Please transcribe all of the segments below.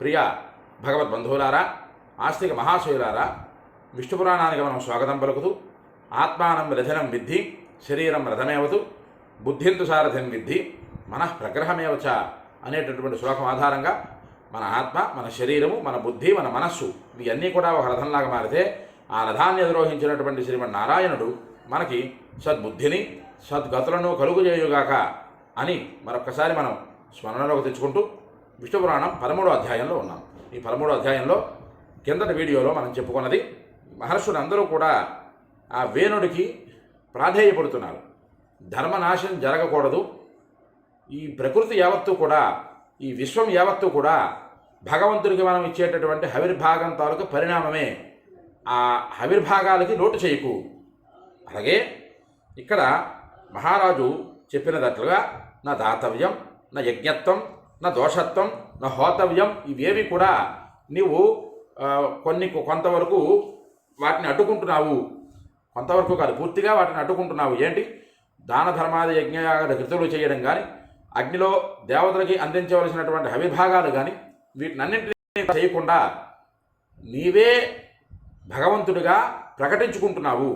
ప్రియ భగవద్బంధువులారా ఆస్తిక మహాశయులారా విష్ణు పురాణానికి మనం స్వాగతం పలుకుతూ ఆత్మానం రథనం విద్ధి శరీరం రథమేవతు బుద్ధింతు సారథిని విద్ధి మనః ప్రగ్రహమేవచ అనేటటువంటి శ్లోకం ఆధారంగా మన ఆత్మ మన శరీరము మన బుద్ధి మన మనస్సు ఇవన్నీ కూడా ఒక రథంలాగా మారితే ఆ రథాన్ని అధిరోహించినటువంటి శ్రీమన్నారాయణుడు మనకి సద్బుద్ధిని సద్గతులను కలుగుజేయుగాక అని మరొక్కసారి మనం స్మరణలోకి తెచ్చుకుంటూ విష్ణు పురాణం పదమూడో అధ్యాయంలో ఉన్నాం. ఈ పదమూడో అధ్యాయంలో కిందటి వీడియోలో మనం చెప్పుకున్నది మహర్షులందరూ కూడా ఆ వేణుడికి ప్రాధేయపడుతున్నారు. ధర్మనాశం జరగకూడదు. ఈ ప్రకృతి యావత్తు కూడా ఈ విశ్వం యావత్తు కూడా భగవంతుడికి మనం ఇచ్చేటటువంటి హవిర్భాగం తాలూకు పరిణామమే. ఆ హవిర్భాగాలకి లోటు చేయకు. అలాగే ఇక్కడ మహారాజు చెప్పినట్లుగా నా దాతవ్యం నా యజ్ఞత్వం నా దోషత్వం నా హోతవ్యం ఇవేవి కూడా నీవు కొన్ని కొంతవరకు వాటిని అడ్డుకుంటున్నావు. కొంతవరకు కాదు పూర్తిగా వాటిని అడ్డుకుంటున్నావు. ఏంటి? దాన ధర్మాది యజ్ఞయాగ కృతులు చేయడం కానీ అగ్నిలో దేవతలకి అందించవలసినటువంటి అవిభాగాలు కానీ వీటినన్నింటినీ చేయకుండా నీవే భగవంతుడిగా ప్రకటించుకుంటున్నావు.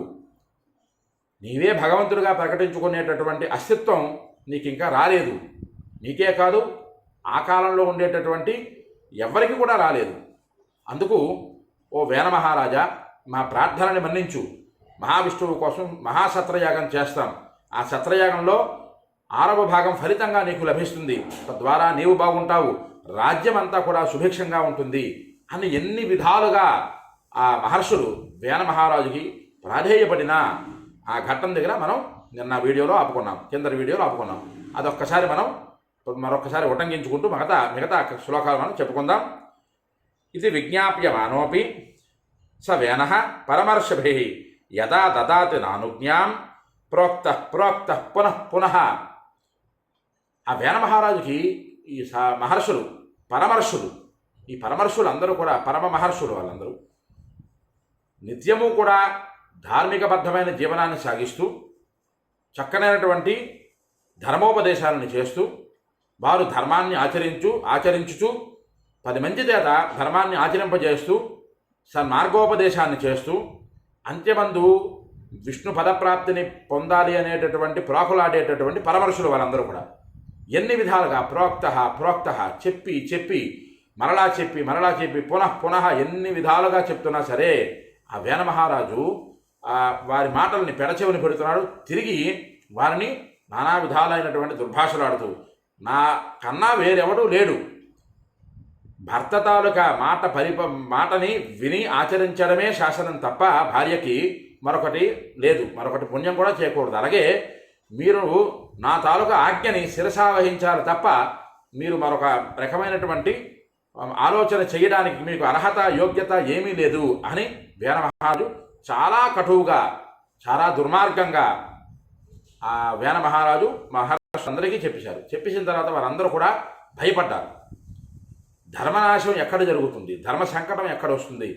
నీవే భగవంతుడిగా ప్రకటించుకునేటటువంటి అస్తిత్వం నీకు ఇంకా రాలేదు. నీకే కాదు ఆ కాలంలో ఉండేటటువంటి ఎవ్వరికి కూడా రాలేదు. అందుకు ఓ వేన మహారాజా మా ప్రార్థనని మన్నించు. మహావిష్ణువు కోసం మహాసత్రయాగం చేస్తాం. ఆ సత్రయాగంలో ఆరవ భాగం ఫలితంగా నీకు లభిస్తుంది. తద్వారా నీవు బాగుంటావు. రాజ్యం అంతా కూడా సుభిక్షంగా ఉంటుంది అని ఎన్ని విధాలుగా ఆ మహర్షులు వేన మహారాజుకి ప్రాధేయపడిన ఆ ఘట్టం దగ్గర మనం నిన్న వీడియోలో ఆపుకున్నాం. కింద వీడియోలో ఆపుకున్నాం. అదొక్కసారి మనం మరొకసారి ఉటంకించుకుంటూ మిగతా మిగతా శ్లోకాలు మనం చెప్పుకుందాం. ఇది విజ్ఞాప్యమానోపి. స వేన పరమర్షభి. యదా దదాతి నానుజ్ఞాం. ప్రోక్త ప్రోక్త పునః పునః. ఆ వేన మహారాజుకి ఈ స- మహర్షులు పరమర్షులు ఈ పరమర్షులు అందరూ కూడా పరమ మహర్షులు వాళ్ళందరూ నిత్యము కూడా ధార్మికబద్ధమైన జీవనాన్ని సాగిస్తూ చక్కనైనటువంటి ధర్మోపదేశాలను చేస్తూ వారు ధర్మాన్ని ఆచరించు ఆచరించుచు పది మంది చేత ధర్మాన్ని ఆచరింపజేస్తూ సన్మార్గోపదేశాన్ని చేస్తూ అంత్యమందు విష్ణు పదప్రాప్తిని పొందాలి అనేటటువంటి ప్రోకులాడేటటువంటి పరమర్శులు వారందరూ కూడా. ఎన్ని విధాలుగా ప్రోక్త ప్రోక్త చెప్పి చెప్పి మరలా చెప్పి మరలా చెప్పి పునః పునః ఎన్ని విధాలుగా చెప్తున్నా సరే ఆ వేన మహారాజు వారి మాటల్ని పెడచెవిని పెడుతున్నాడు తిరిగి వారిని నానా విధాలైనటువంటి దుర్భాషలాడుతూ నా కన్నా వేరెవడూ లేడు. భర్త తాలూకా మాట పరిప మాటని విని ఆచరించడమే శాసనం తప్ప భార్యకి మరొకటి లేదు. మరొకటి పుణ్యం కూడా చేయకూడదు. అలాగే మీరు నా తాలూకా ఆజ్ఞని శిరసావహించాలి తప్ప మీరు మరొక రకమైనటువంటి ఆలోచన చేయడానికి మీకు అర్హత యోగ్యత ఏమీ లేదు అని వేణమహారాజు చాలా కటువుగా చాలా దుర్మార్గంగా ఆ వేన మహారాజు మహా అందరికీ చెప్పేశారు. చెప్పేసిన తర్వాత వారందరూ కూడా భయపడ్డారు. ధర్మనాశం ఎక్కడ జరుగుతుంది? ధర్మ సంకటం ఎక్కడ వస్తుంది?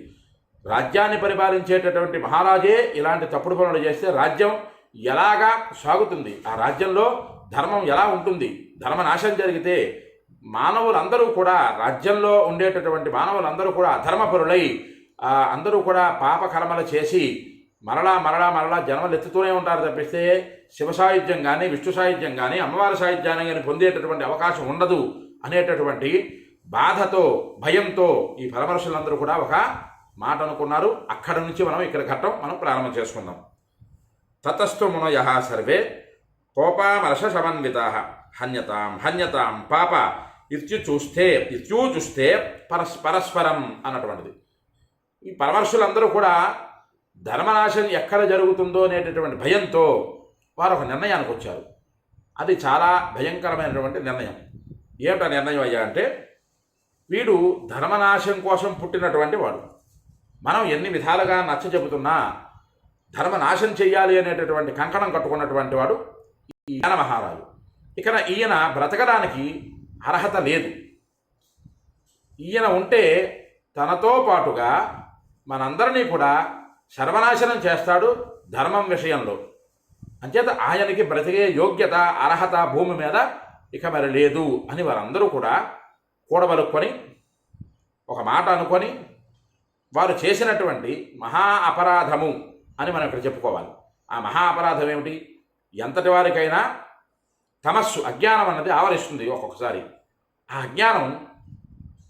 రాజ్యాన్ని పరిపాలించేటటువంటి మహారాజే ఇలాంటి తప్పుడు పనులు చేస్తే రాజ్యం ఎలాగా సాగుతుంది? ఆ రాజ్యంలో ధర్మం ఎలా ఉంటుంది? ధర్మనాశం జరిగితే మానవులందరూ కూడా రాజ్యంలో ఉండేటటువంటి మానవులందరూ కూడా అధర్మపరులై ఆ, అందరూ కూడా పాపకర్మలు చేసి మరలా మరలా మరలా జన్మలు ఎత్తుతూనే ఉంటారు తప్పిస్తే శివ సాహిత్యం కానీ విష్ణు సాహిత్యం కానీ అమ్మవారి సాహిత్యాన్ని కానీ పొందేటటువంటి అవకాశం ఉండదు అనేటటువంటి బాధతో భయంతో ఈ పరమర్శులందరూ కూడా ఒక మాట అనుకున్నారు. అక్కడ నుంచి మనం ఇక్కడ ఘట్టం మనం ప్రారంభం చేసుకుందాం. తతస్థు మునయ సర్వే కోపామర్ష సమన్విత హన్యతాం హన్యతాం పాప ఇత్యు చూస్తే ఇత్యుచూస్తే ఇత్యూచుస్తే పరస్ పరస్పరం అన్నటువంటిది. ఈ పరమర్శులందరూ కూడా ధర్మనాశం ఎక్కడ జరుగుతుందో అనేటటువంటి భయంతో వారు ఒక నిర్ణయానికి వచ్చారు. అది చాలా భయంకరమైనటువంటి నిర్ణయం. ఏమిటా నిర్ణయం అయ్యా అంటే వీడు ధర్మనాశం కోసం పుట్టినటువంటి వాడు. మనం ఎన్ని విధాలుగా నచ్చ చెబుతున్నా ధర్మనాశం చెయ్యాలి అనేటటువంటి కంకణం కట్టుకున్నటువంటి వాడు ఈయన మహారాజు. ఇక్కడ ఈయన బ్రతకడానికి అర్హత లేదు. ఈయన ఉంటే తనతో పాటుగా మనందరినీ కూడా సర్వనాశనం చేస్తాడు ధర్మం విషయంలో. అంచేత ఆయనకి బ్రతికే యోగ్యత అర్హత భూమి మీద ఇక మరి లేదు అని వారందరూ కూడా కూడబలుక్కొని ఒక మాట అనుకొని వారు చేసినటువంటి మహా అపరాధము అని మనం ఇక్కడ చెప్పుకోవాలి. ఆ మహా అపరాధం ఏమిటి? ఎంతటి వారికైనా తమస్సు అజ్ఞానం అన్నది ఆవరిస్తుంది ఒక్కొక్కసారి. ఆ అజ్ఞానం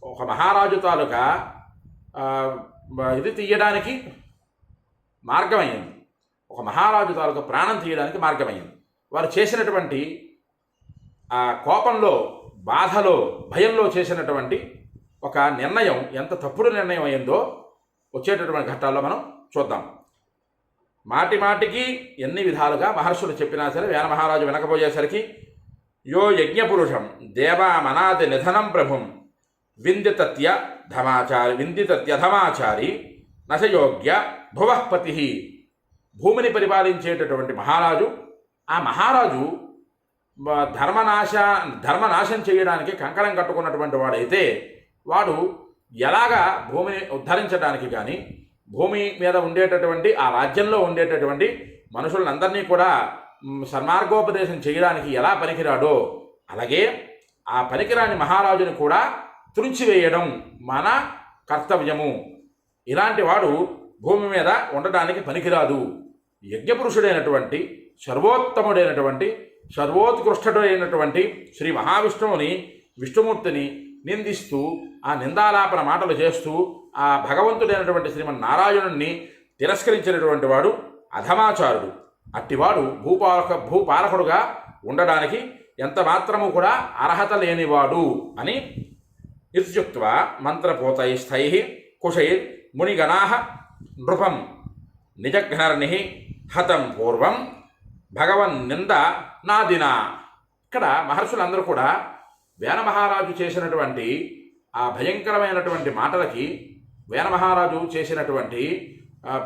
ఒక మహారాజు తాలూకా ఇది తీయడానికి మార్గమైంది ఒక మహారాజు తాలూకా ప్రాణం తీయడానికి మార్గమైంది. వారు చేసినటువంటి ఆ కోపంలో బాధలో భయంలో చేసినటువంటి ఒక నిర్ణయం ఎంత తప్పుడు నిర్ణయం అయిందో వచ్చేటటువంటి ఘట్టాల్లో మనం చూద్దాం. మాటి మాటికి ఎన్ని విధాలుగా మహర్షులు చెప్పినా సరే వేణ మహారాజు వినకపోయేసరికి యో యజ్ఞపురుషం దేవామనాది నిధనం ప్రభుం విందితత్య ధమాచారి విందితత్యధమాచారి నశయోగ్య భువఃపతి భూమిని పరిపాలించేటటువంటి మహారాజు ఆ మహారాజు ధర్మనాశ ధర్మనాశం చేయడానికి కంకణం కట్టుకున్నటువంటి వాడైతే వాడు ఎలాగా భూమిని ఉద్ధరించడానికి కానీ భూమి మీద ఉండేటటువంటి ఆ రాజ్యంలో ఉండేటటువంటి మనుషులందరినీ కూడా సన్మార్గోపదేశం చేయడానికి ఎలా పనికిరాడో అలాగే ఆ పనికిరాని మహారాజుని కూడా త్రుంచివేయడం మన కర్తవ్యము. ఇలాంటి వాడు భూమి మీద ఉండటానికి పనికిరాదు. యజ్ఞపురుషుడైనటువంటి సర్వోత్తముడైనటువంటి సర్వోత్కృష్టుడైనటువంటి శ్రీ మహావిష్ణువుని విష్ణుమూర్తిని నిందిస్తూ ఆ నిందాలాపన మాటలు చేస్తూ ఆ భగవంతుడైనటువంటి శ్రీమన్నారాయణుణ్ణి తిరస్కరించినటువంటి వాడు అధమాచారుడు. అట్టివాడు భూపాలక భూపాలకుడుగా ఉండడానికి ఎంత మాత్రము కూడా అర్హత లేనివాడు అని ఇత్యుక్త్వా మంత్రపోతైస్థై కుషై మునిగణా నృపం నిజఘ్నర్ణి హతం పూర్వం భగవన్ నింద నాదిన. ఇక్కడ మహర్షులందరూ కూడా వేణమహారాజు చేసినటువంటి ఆ భయంకరమైనటువంటి మాటలకి వేణమహారాజు చేసినటువంటి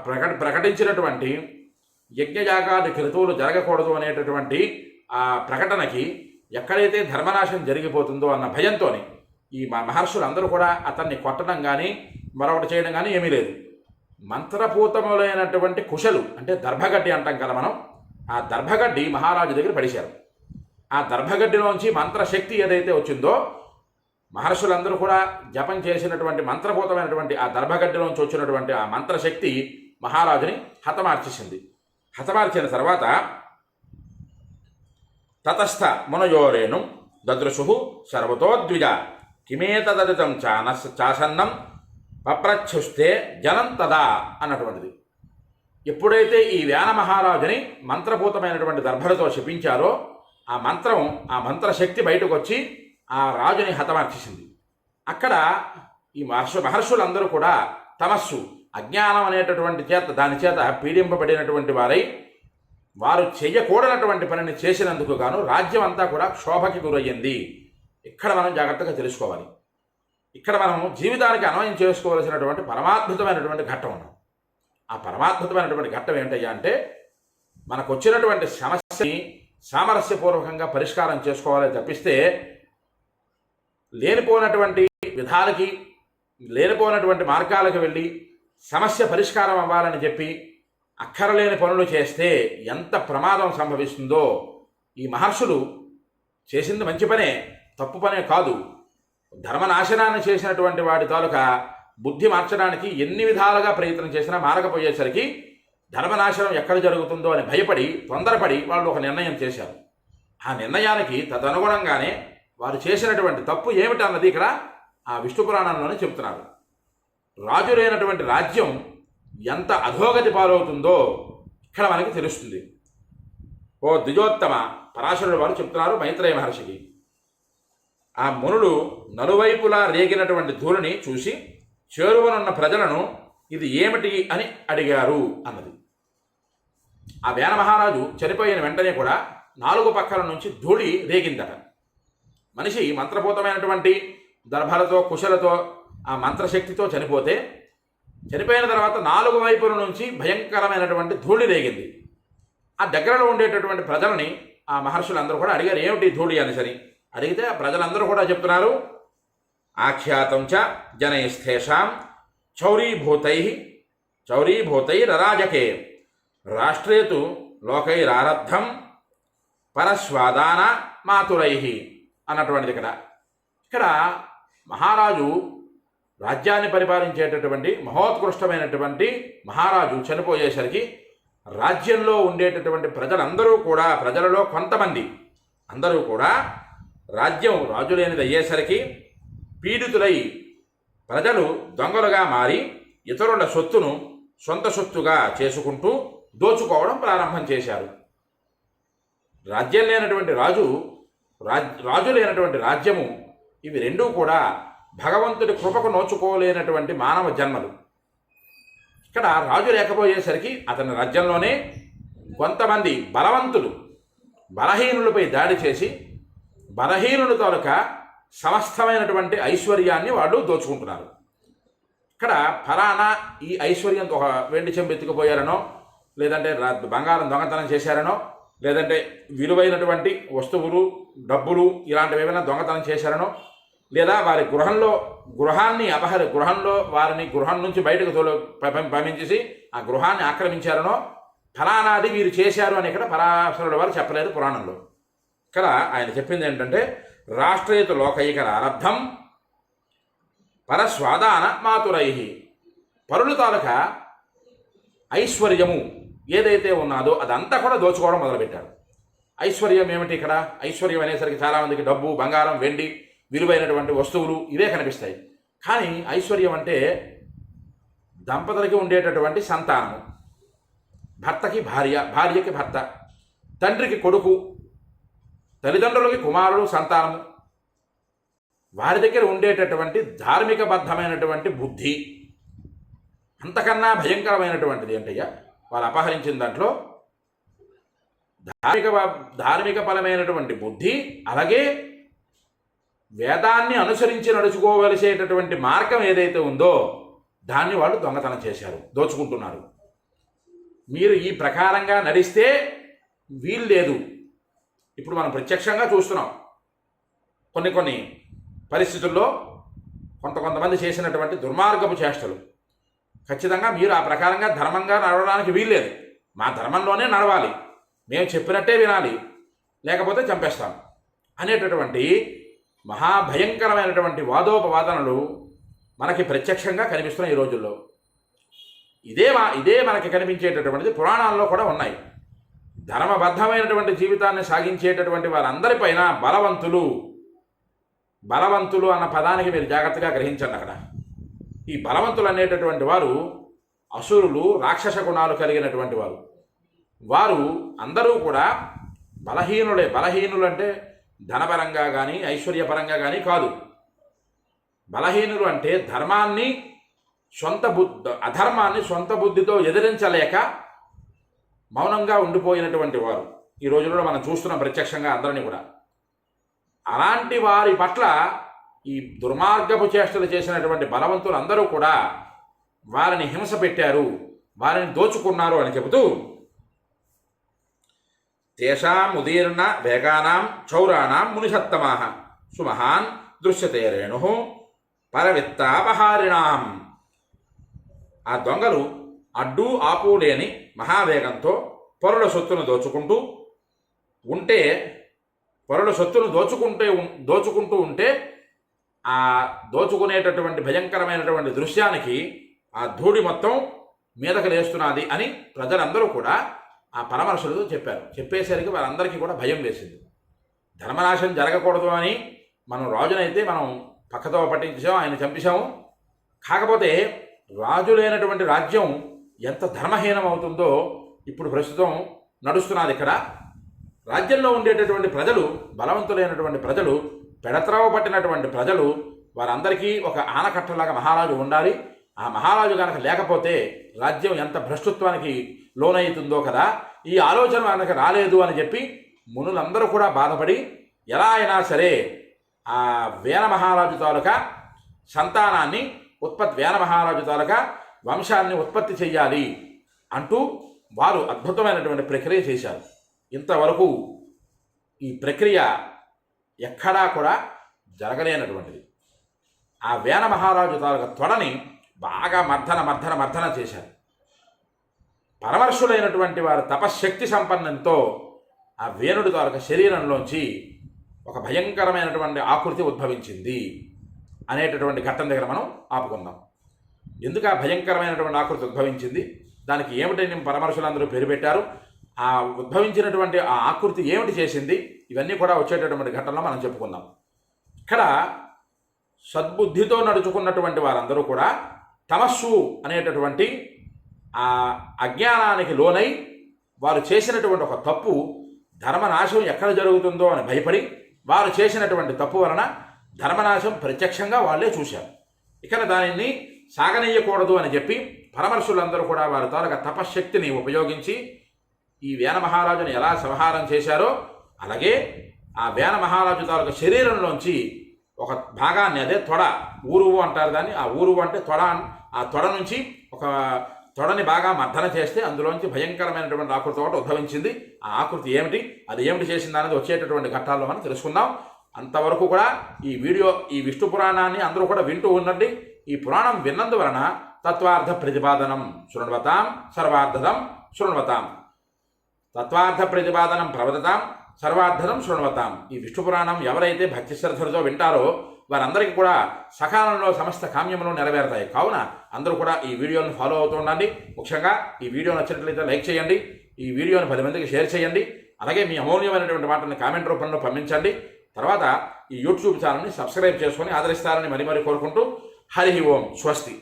ప్రకట ప్రకటించినటువంటి యజ్ఞయాగాది క్రతువులు జరగకూడదు అనేటటువంటి ఆ ప్రకటనకి ఎక్కడైతే ధర్మనాశం జరిగిపోతుందో అన్న భయంతోని ఈ మ- మహర్షులందరూ కూడా అతన్ని కొట్టడం కానీ మరొకటి చేయడం కానీ ఏమీ లేదు. మంత్రపూతములైనటువంటి కుశలు అంటే దర్భగడ్డి అంటాం కదా మనం ఆ దర్భగడ్డి మహారాజు దగ్గర పడిశారు. ఆ దర్భగడ్డిలోంచి మంత్రశక్తి ఏదైతే వచ్చిందో మహర్షులందరూ కూడా జపం చేసినటువంటి మంత్రభూతమైనటువంటి ఆ దర్భగడ్డిలోంచి వచ్చినటువంటి ఆ మంత్రశక్తి మహారాజుని హతమార్చేసింది. హతమార్చిన తర్వాత తతస్థ మునయోరేణు దదృశు సర్వతోద్విజ కిమేతదదితం చానస్ చాసన్నం పప్రచ్ఛుస్తే జనం తదా అన్నటువంటిది. ఎప్పుడైతే ఈ వ్యాన మహారాజుని మంత్రభూతమైనటువంటి దర్భలతో శపించారో ఆ మంత్రం ఆ మంత్రశక్తి బయటకు వచ్చి ఆ రాజుని హతమార్చేసింది. అక్కడ ఈ మహర్షు మహర్షులందరూ కూడా తమస్సు అజ్ఞానం అనేటటువంటి చేత దాని చేత పీడింపబడినటువంటి వారై వారు చేయకూడనటువంటి పనిని చేసినందుకు గాను రాజ్యం అంతా కూడా క్షోభకి గురయ్యింది. ఇక్కడ మనం జాగ్రత్తగా తెలుసుకోవాలి. ఇక్కడ మనం జీవితానికి అన్వయం చేసుకోవలసినటువంటి పరమాద్భుతమైనటువంటి ఘట్టం ఉన్నాం. ఆ పరమాద్భుతమైనటువంటి ఘట్టం ఏంటయ్యా అంటే మనకు వచ్చినటువంటి సమస్యని సామరస్యపూర్వకంగా పరిష్కారం చేసుకోవాలని తప్పిస్తే లేనిపోయినటువంటి విధాలకి లేనిపోయినటువంటి మార్గాలకు వెళ్ళి సమస్య పరిష్కారం అవ్వాలని చెప్పి అక్కరలేని పనులు చేస్తే ఎంత ప్రమాదం సంభవిస్తుందో ఈ మహర్షులు చేసింది మంచి పనే తప్పు పనే కాదు. ధర్మనాశనాన్ని చేసినటువంటి వాడి తాలూకా బుద్ధి మార్చడానికి ఎన్ని విధాలుగా ప్రయత్నం చేసినా మారకపోయేసరికి ధర్మనాశనం ఎక్కడ జరుగుతుందో అని భయపడి తొందరపడి వాళ్ళు ఒక నిర్ణయం చేశారు. ఆ నిర్ణయానికి తదనుగుణంగానే వారు చేసినటువంటి తప్పు ఏమిటన్నది ఇక్కడ ఆ విష్ణు పురాణంలోనే చెబుతున్నారు. రాజు లేనటువంటి రాజ్యం ఎంత అధోగతి పాలవుతుందో ఇక్కడ మనకి తెలుస్తుంది. ఓ ద్విజోత్తమ పరాశరుడు వారు చెప్తున్నారు మైత్రేయ మహర్షికి. ఆ మునులు నలువైపులా రేగినటువంటి ధూళిని చూసి చేరువనున్న ప్రజలను ఇది ఏమిటి అని అడిగారు అన్నది. ఆ వేన మహారాజు చనిపోయిన వెంటనే కూడా నాలుగు పక్కల నుంచి ధూళి రేగిందట. మనిషి మంత్రపూతమైనటువంటి దర్భలతో కుశలతో ఆ మంత్రశక్తితో చనిపోతే చనిపోయిన తర్వాత నాలుగు వైపుల నుంచి భయంకరమైనటువంటి ధూళి రేగింది. ఆ దగ్గరలో ఉండేటటువంటి ప్రజలని ఆ మహర్షులందరూ కూడా అడిగారు ఏమిటి ధూళి అని సరి అడిగితే ప్రజలందరూ కూడా చెప్తున్నారు ఆఖ్యాతం చ జనైస్థేషాం చౌరీభూతై చౌరీభూతైరరాజకే రాష్ట్రే తు లోకైరారబ్ధం పరస్వాదాన మాతురై అన్నటువంటిది ఇక్కడ. ఇక్కడ మహారాజు రాజ్యాన్ని పరిపాలించేటటువంటి మహోత్కృష్టమైనటువంటి మహారాజు చనిపోయేసరికి రాజ్యంలో ఉండేటటువంటి ప్రజలందరూ కూడా ప్రజలలో కొంతమంది అందరూ కూడా రాజ్యం రాజు లేనిది అయ్యేసరికి పీడితులై ప్రజలు దొంగలుగా మారి ఇతరుల సొత్తును సొంత సొత్తుగా చేసుకుంటూ దోచుకోవడం ప్రారంభం చేశారు. రాజ్యం లేనటువంటి రాజు రాజ్ రాజు లేనటువంటి రాజ్యము ఇవి రెండూ కూడా భగవంతుడి కృపకు నోచుకోలేనటువంటి మానవ జన్మలు. ఇక్కడ రాజు లేకపోయేసరికి అతని రాజ్యంలోనే కొంతమంది బలవంతులు బలహీనులపై దాడి చేసి బలహీనుల కనుక సమస్తమైనటువంటి ఐశ్వర్యాన్ని వాళ్ళు దోచుకుంటున్నారు ఇక్కడ ఫలానా ఈ ఐశ్వర్యంతో ఒక వెండి చెంబు ఎత్తుకుపోయారనో లేదంటే బంగారం దొంగతనం చేశారనో లేదంటే విలువైనటువంటి వస్తువులు డబ్బులు ఇలాంటివి ఏమైనా దొంగతనం చేశారనో లేదా వారి గృహంలో గృహాన్ని అపహరి గృహంలో వారిని గృహం నుంచి బయటకు తోలు పంపించేసి ఆ గృహాన్ని ఆక్రమించారనో ఫలానాది వీరు చేశారు అని ఇక్కడ పరాశరుల వారు చెప్పలేదు పురాణంలో. ఇక్కడ ఆయన చెప్పింది ఏంటంటే రాష్ట్రయుత లోకైక ఆరబ్ధం పరస్వాదాన మాతురై పరులు తాలూక ఐశ్వర్యము ఏదైతే ఉన్నదో అదంతా కూడా దోచుకోవడం మొదలుపెట్టారు. ఐశ్వర్యం ఏమిటి ఇక్కడ? ఐశ్వర్యం అనేసరికి చాలామందికి డబ్బు బంగారం వెండి విలువైనటువంటి వస్తువులు ఇవే కనిపిస్తాయి. కానీ ఐశ్వర్యం అంటే దంపతులకి ఉండేటటువంటి సంతానము. భర్తకి భార్య భార్యకి భర్త తండ్రికి కొడుకు తల్లిదండ్రులకి కుమారుడు సంతానము. వారి దగ్గర ఉండేటటువంటి ధార్మికబద్ధమైనటువంటి బుద్ధి అంతకన్నా భయంకరమైనటువంటిది ఏంటయ్యా? వాళ్ళు అపహరించిన దాంట్లో ధార్మిక ధార్మిక పరమైనటువంటి బుద్ధి అలాగే వేదాన్ని అనుసరించి నడుచుకోవలసేటటువంటి మార్గం ఏదైతే ఉందో దాన్ని వాళ్ళు దొంగతనం చేశారు దోచుకుంటున్నారు. మీరు ఈ ప్రకారంగా నడిస్తే వీలు లేదు ఇప్పుడు మనం ప్రత్యక్షంగా చూస్తున్నాం. కొన్ని కొన్ని పరిస్థితుల్లో కొంత కొంతమంది చేసినటువంటి దుర్మార్గపు చేష్టలు. ఖచ్చితంగా మీరు ఆ ప్రకారంగా ధర్మంగా నడవడానికి వీల్లేదు. మా ధర్మంలోనే నడవాలి. మేము చెప్పినట్టే వినాలి. లేకపోతే చంపేస్తాం. అనేటటువంటి మహాభయంకరమైనటువంటి వాదోపవాదనలు మనకి ప్రత్యక్షంగా కనిపిస్తున్నాయి ఈ రోజుల్లో. ఇదే మా ఇదే మనకి కనిపించేటటువంటిది పురాణాల్లో కూడా ఉన్నాయి. ధర్మబద్ధమైనటువంటి జీవితాన్ని సాగించేటటువంటి వారందరిపైన బలవంతులు బలవంతులు అన్న పదానికి మీరు జాగ్రత్తగా గ్రహించండి అక్కడ. ఈ బలవంతులు అనేటటువంటి వారు అసురులు రాక్షస గుణాలు కలిగినటువంటి వారు. వారు అందరూ కూడా బలహీనులే. బలహీనులు అంటే ధనపరంగా కానీ ఐశ్వర్యపరంగా కానీ కాదు. బలహీనులు అంటే ధర్మాన్ని సొంత బుద్ధ అధర్మాన్ని సొంత బుద్ధితో ఎదిరించలేక మౌనంగా ఉండిపోయినటువంటి వారు. ఈ రోజుల్లో మనం చూస్తున్నాం ప్రత్యక్షంగా అందరినీ కూడా. అలాంటి వారి పట్ల ఈ దుర్మార్గపు చేష్టలు చేసినటువంటి బలవంతులు అందరూ కూడా వారిని హింస పెట్టారు వారిని దోచుకున్నారు అని చెబుతూ తేషాం ఉదీర్ణ వేగానాం చౌరాణం మునిసత్తమా సుమహాన్ దృశ్యతే రేణు పరవిత్తాపహారిణాం. ఆ దొంగలు అడ్డు ఆపు లేని మహావేగంతో పొరల సొత్తును దోచుకుంటూ ఉంటే పొరల సొత్తును దోచుకుంటే దోచుకుంటూ ఉంటే ఆ దోచుకునేటటువంటి భయంకరమైనటువంటి దృశ్యానికి ఆ ధూళి మొత్తం మీదకు లేస్తున్నది అని ప్రజలందరూ కూడా ఆ పరమర్శులతో చెప్పారు. చెప్పేసరికి వారందరికీ కూడా భయం వేసింది. ధర్మనాశం జరగకూడదు అని మనం రాజునైతే మనం పక్కతో పట్టించాం ఆయన చంపేశాము. కాకపోతే రాజు లేనటువంటి రాజ్యం ఎంత ధర్మహీనం అవుతుందో ఇప్పుడు ప్రస్తుతం నడుస్తున్నది ఇక్కడ. రాజ్యంలో ఉండేటటువంటి ప్రజలు బలవంతులైనటువంటి ప్రజలు పెడత్రవ పట్టినటువంటి ప్రజలు వారందరికీ ఒక ఆనకట్టలాగా మహారాజు ఉండాలి. ఆ మహారాజు కనుక లేకపోతే రాజ్యం ఎంత భ్రష్టత్వానికి లోనవుతుందో కదా. ఈ ఆలోచన కనుక రాలేదు అని చెప్పి మునులందరూ కూడా బాధపడి ఎలా అయినా సరే ఆ వేన మహారాజు తాలూకా సంతానాన్ని ఉత్పత్తి వేన మహారాజు తాలూకా వంశాన్ని ఉత్పత్తి చేయాలి అంటూ వారు అద్భుతమైనటువంటి ప్రక్రియ చేశారు. ఇంతవరకు ఈ ప్రక్రియ ఎక్కడా కూడా జరగలేనటువంటిది. ఆ వేన మహారాజు తాలూకా తొడని బాగా మర్దన మర్దన మర్దన చేశారు. పరమర్షులైనటువంటి వారి తపశ్శక్తి సంపన్నంతో ఆ వేణుడి తాలూకా శరీరంలోంచి ఒక భయంకరమైనటువంటి ఆకృతి ఉద్భవించింది అనేటటువంటి ఘట్టం దగ్గర మనం ఆపుకుందాం. ఎందుకు ఆ భయంకరమైనటువంటి ఆకృతి ఉద్భవించింది? దానికి ఏమిటని పరమర్శులందరూ పేరు పెట్టారు. ఆ ఉద్భవించినటువంటి ఆ ఆకృతి ఏమిటి చేసింది? ఇవన్నీ కూడా వచ్చేటటువంటి ఘటనలో మనం చెప్పుకుందాం. ఇక్కడ సద్బుద్ధితో నడుచుకున్నటువంటి వారందరూ కూడా తమస్సు అనేటటువంటి ఆ అజ్ఞానానికి లోనై వారు చేసినటువంటి ఒక తప్పు ధర్మనాశం ఎక్కడ జరుగుతుందో అని భయపడి వారు చేసినటువంటి తప్పు వలన ధర్మనాశం ప్రత్యక్షంగా వాళ్ళే చూశారు. ఇక్కడ దానిని సాగనీయకూడదు అని చెప్పి పరమర్శులందరూ కూడా వారి తాలూక తపశ్శక్తిని ఉపయోగించి ఈ వేన మహారాజుని ఎలా సంహారం చేశారో అలాగే ఆ వేన మహారాజు తాలూకా శరీరంలోంచి ఒక భాగాన్ని అదే తొడ ఊరువు అంటారు దాన్ని. ఆ ఊరువు అంటే తొడ ఆ తొడ నుంచి ఒక తొడని బాగా మర్దన చేస్తే అందులోంచి భయంకరమైనటువంటి ఆకృతి ఒకటి ఉద్భవించింది. ఆ ఆకృతి ఏమిటి? అది ఏమిటి చేసింది అనేది వచ్చేటటువంటి ఘట్టాల్లో మనం తెలుసుకుందాం. అంతవరకు కూడా ఈ వీడియో ఈ విష్ణు పురాణాన్ని అందరూ కూడా వింటూ ఉండండి. ఈ పురాణం విన్నందువలన తత్వార్థ ప్రతిపాదనం శృణ్వతాం సర్వార్థదం శృణ్వతాం. తత్వార్థ ప్రతిపాదనం ప్రవదతాం సర్వార్థనం శృణ్వతాం. ఈ విష్ణు పురాణం ఎవరైతే భక్తి శ్రద్ధలతో వింటారో వారందరికీ కూడా సకాలంలో సమస్త కామ్యములు నెరవేరుతాయి. కావున అందరూ కూడా ఈ వీడియోని ఫాలో అవుతూ ఉండండి. ముఖ్యంగా ఈ వీడియో నచ్చినట్లయితే లైక్ చేయండి. ఈ వీడియోను పది మందికి షేర్ చేయండి. అలాగే మీ అమూల్యమైనటువంటి వాటిని కామెంట్ రూపంలో పంపించండి. తర్వాత ఈ యూట్యూబ్ ఛానల్ని సబ్స్క్రైబ్ చేసుకొని ఆదరిస్తారని మరి మరి కోరుకుంటూ హరి ఓం స్వస్తి